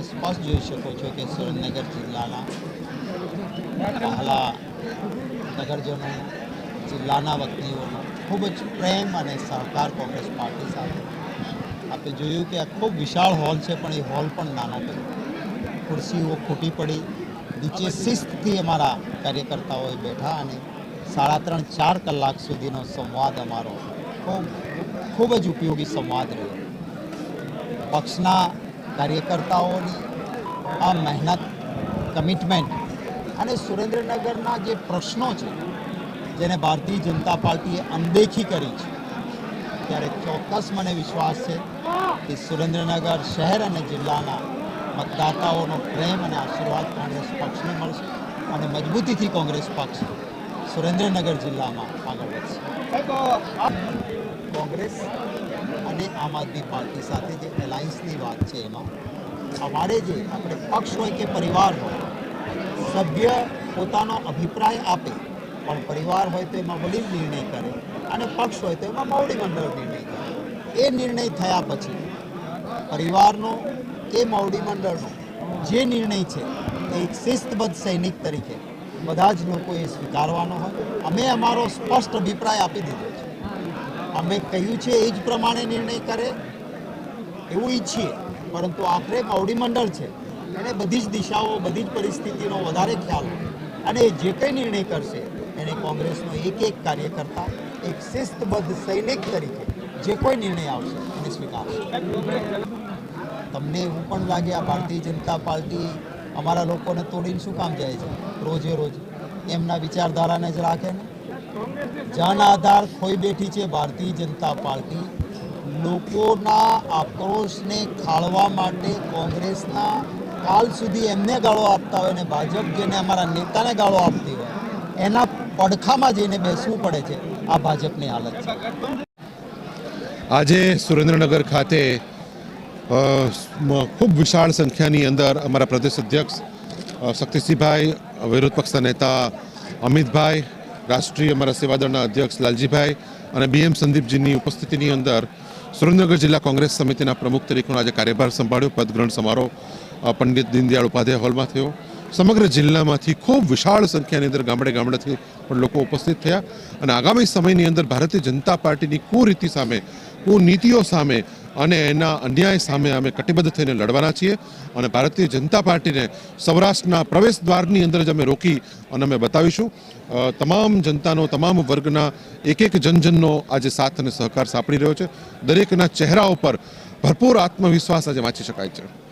તમે સ્પષ્ટ જોઈ શકો છો કે સુરેન્દ્રનગર જિલ્લાના પહેલા નગરજનો જિલ્લાના વતનીઓનો ખૂબ જ પ્રેમ અને સહકાર કોંગ્રેસ પાર્ટી સાથે. આપણે જોયું કે આ ખૂબ વિશાળ હોલ છે, પણ એ હોલ પણ નાનો કર્યો ખુરશીઓ ખૂટી પડી. નીચે શિસ્તથી અમારા કાર્યકર્તાઓએ બેઠા અને સાડા ત્રણ, ચાર કલાક સુધીનો સંવાદ અમારો ખૂબ ખૂબ જ ઉપયોગી સંવાદ રહ્યો. પક્ષના કાર્યકર્તાઓની આ મહેનત કમિટમેન્ટ અને સુરેન્દ્રનગરના જે પ્રશ્નો છે, જેને ભારતીય જનતા પાર્ટીએ અનદેખી કરી છે, ત્યારે ચોક્કસ મને વિશ્વાસ છે કે સુરેન્દ્રનગર શહેર અને જિલ્લાના મતદાતાઓનો પ્રેમ અને આશીર્વાદ કોંગ્રેસ પક્ષને મળશે અને મજબૂતીથી કોંગ્રેસ પક્ષ સુરેન્દ્રનગર જિલ્લામાં આગળ વધશે. કોંગ્રેસ અને આમ આદમી પાર્ટી સાથે જે એલાયન્સની વાત છે એમાં અમારે જે આપણે પક્ષ હોય કે પરિવાર હોય, સભ્ય પોતાનો અભિપ્રાય આપે, પણ પરિવાર હોય તો એમાં વડીલ નિર્ણય કરે અને પક્ષ હોય તો એમાં મોવડી મંડળ નિર્ણય કરે. એ નિર્ણય થયા પછી પરિવારનો કે મોવડી મંડળનો જે નિર્ણય છે એ શિસ્તબદ્ધ સૈનિક તરીકે બધા જ લોકોએ સ્વીકારવાનો હોય. અમે અમારો સ્પષ્ટ અભિપ્રાય આપી દીધો છે. અમે કહ્યું છે એ જ પ્રમાણે નિર્ણય કરે, એવું ઈચ્છીએ. પરંતુ આખરે મોવડી મંડળ છે, એને બધી જ દિશાઓ, બધી જ પરિસ્થિતિનો વધારે ખ્યાલ અને જે કંઈ નિર્ણય કરશે, એને કોંગ્રેસનો એક એક કાર્યકર્તા, એક શિસ્તબદ્ધ સૈનિક તરીકે જે કોઈ નિર્ણય આવશે, એને સ્વીકારશે. તમને એવું પણ લાગે આ ભારતીય જનતા પાર્ટી અમારા લોકોને તોડીને શું કામ જાય છે? રોજે રોજ એમના વિચારધારાને જ રાખે ને? જન આધાર ખોઈ બેઠી છે ભારતીય જનતા પાર્ટી. લોકોના આક્રોશને ખાળવા માટે કોંગ્રેસના કાલ સુધી એમને ગાળો આપતા હોય અને ભાજપ જેને અમારા નેતાને ગાળો આપતી હોય, એના પડખામાં જઈને બેસવું પડે છે આ ભાજપની હાલત છે. આજે સુરેન્દ્રનગર ખાતે ખૂબ વિશાળ સંખ્યાની અંદર અમારા પ્રદેશ અધ્યક્ષ શક્તિસિંહભાઈ, વિરોધ પક્ષના નેતા અમિતભાઈ રાષ્ટ્રીય અમારા સેવાદળના અધ્યક્ષ લાલજીભાઈ અને બીએમ સંદીપજીની ઉપસ્થિતિની અંદર સુરેન્દ્રનગર જિલ્લા કોંગ્રેસ સમિતિના પ્રમુખ તરીકેનો આજે કાર્યભાર સંભાળ્યો. પદગ્રહણ સમારોહ પંડિત દીનદયાળ ઉપાધ્યાય હોલમાં થયો. સમગ્ર જિલ્લામાંથી ખૂબ વિશાળ સંખ્યાની અંદર ગામડે ગામડેથી પણ લોકો ઉપસ્થિત થયા. અને આગામી સમયની અંદર ભારતીય જનતા પાર્ટીની કુરીતિ સામે, કુનીતિઓ સામે અને એના અન્યાય સામે અમે કટિબદ્ધ થઈને લડવાના છીએ અને ભારતીય જનતા પાર્ટીને સૌરાષ્ટ્રના પ્રવેશ દ્વારની અંદર જ અમે રોકી અને અમે બતાવીશું. તમામ જનતાનો, તમામ વર્ગના એક એક જનજનનો આજે સાથ અને સહકાર સાંપડી રહ્યો છે. દરેકના ચહેરા ઉપર ભરપૂર આત્મવિશ્વાસ આજે વાંચી શકાય છે.